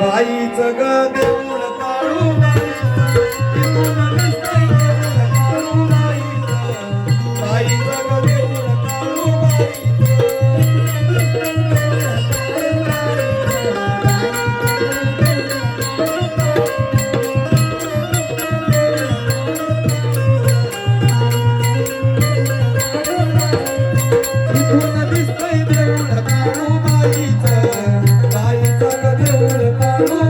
बाईच ग देऊळ काळू Thank you.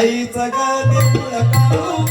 आईचं ग देऊळ काळू